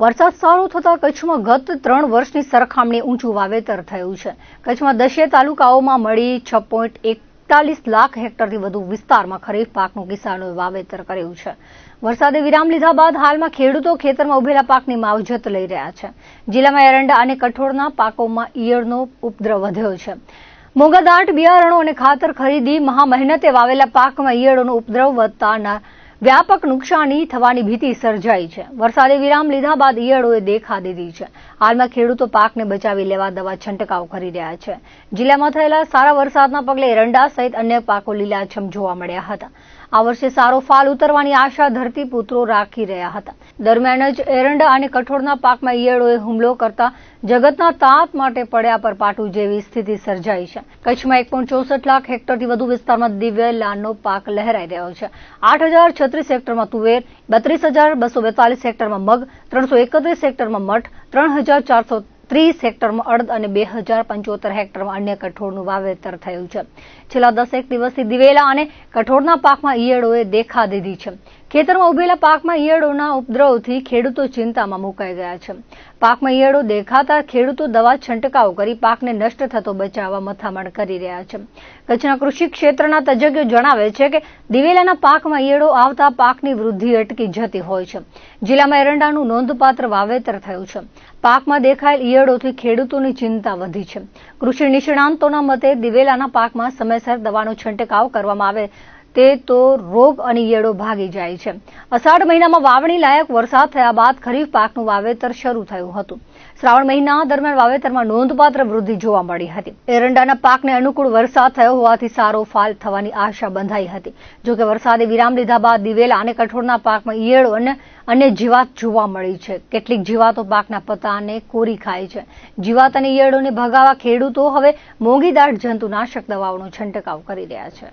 વરસાદ સારો થતાં કચ્છમાં ગત ત્રણ વર્ષની સરખામણી ઊંચું વાવેતર થયું છે. કચ્છમાં દસે તાલુકાઓમાં મળી છ પોઈન્ટ એકતાલીસ લાખ હેક્ટરથી વધુ વિસ્તારમાં ખરીફ પાકનું કિસાનોએ વાવેતર કર્યું છે. વરસાદે વિરામ લીધા બાદ હાલમાં ખેડૂતો ખેતરમાં ઉભેલા પાકની માવજત લઈ રહ્યા છે. જિલ્લામાં એરંડા અને કઠોળના પાકોમાં ઈયળનો ઉપદ્રવ વધ્યો છે. મોંઘાદાટ બિયારણો અને ખાતર ખરીદી મહા મહેનતે વાવેલા પાકમાં ઈયળોનો ઉપદ્રવ વધતા વ્યાપક નુકસાની થવાની ભીતિ સર્જાઈ છે. વરસાદે વિરામ લીધા બાદ ઈયળોએ દેખા દીધી છે. હાલમાં ખેડૂતો પાકને બચાવી લેવા દવા છંટકાવ કરી રહ્યા છે. જિલ્લામાં થયેલા સારા વરસાદના પગલે એરંડા સહિત અન્ય પાકો લીલાછમ જોવા મળ્યા હતા. આ વર્ષે સારો ફાલ ઉતરવાની આશા ધરતીપુત્રો રાખી રહ્યા હતા. દરમિયાન જ એરંડા અને કઠોળના પાકમાં ઈયળોએ હુમલો કરતા જગતના તાપ માટે પડ્યા પર પાટું જેવી સ્થિતિ સર્જાઈ છે. કચ્છમાં એક લાખ હેક્ટરથી વધુ વિસ્તારમાં દિવ્યલાનો પાક લહેરાઈ રહ્યો છે. આઠ હજાર હેક્ટરમાં તુવેર, બત્રીસ હજાર બસો બેતાલીસ હેક્ટરમાં મગ, ત્રણસો એકત્રીસ હેક્ટરમાં મઠ, ત્રણ હજાર ચારસો ત્રીસ હેક્ટરમાં અડદ અને બે હજાર પંચોતેર હેક્ટરમાં અન્ય કઠોળનું વાવેતર થયું છે. છેલ્લા દસેક દિવસથી દિવેલા અને કઠોળના પાકમાં ઈયળોએ દેખા દીધી છે. ખેતરમાં ઉભેલા પાકમાં ઈયળોના ઉપદ્રવથી ખેડૂતો ચિંતામાં મુકાઈ ગયા છે. પાકમાં ઈયળો દેખાતા ખેડૂતો દવા છંટકાવ કરી પાકને નષ્ટ થતો બચાવવા મથામણ કરી રહ્યા છે. કચ્છના કૃષિ ક્ષેત્રના તજજ્ઞો જણાવે છે કે દિવેલાના પાકમાં ઈયળો આવતા પાકની વૃદ્ધિ અટકી જતી હોય છે. જિલ્લામાં એરંડાનું નોંધપાત્ર વાવેતર થયું છે. પાકમાં દેખાયેલ ઈયળોથી ખેડૂતોની ચિંતા વધી છે. કૃષિ નિષ્ણાંતોના મતે દિવેલાના પાકમાં સમયસર દવાનો છંટકાવ કરવામાં આવે તે તો રોગ અને ઈયળો ભાગી જાય છે. અષાઢ મહિનામાં વાવણી લાયક વરસાદ થયા બાદ ખરીફ પાકનું વાવેતર શરૂ થયું હતું. શ્રાવણ મહિના દરમિયાન વાવેતરમાં નોંધપાત્ર વૃદ્ધિ જોવા મળી હતી. એરંડાના પાકને અનુકૂળ વરસાદ થયો હોવાથી સારો ફાલ થવાની આશા બંધાઈ હતી. જોકે વરસાદે વિરામ લીધા બાદ દિવેલા અને કઠોળના પાકમાં ઈયળો અને અન્ય જીવાત જોવા મળી છે. કેટલીક જીવાતો પાકના પતાને કોરી ખાય છે. જીવાત અને ઈયળોને ભગાવા ખેડૂતો હવે મોંઘીદાટ જંતુનાશક દવાઓનો છંટકાવ કરી રહ્યા છે.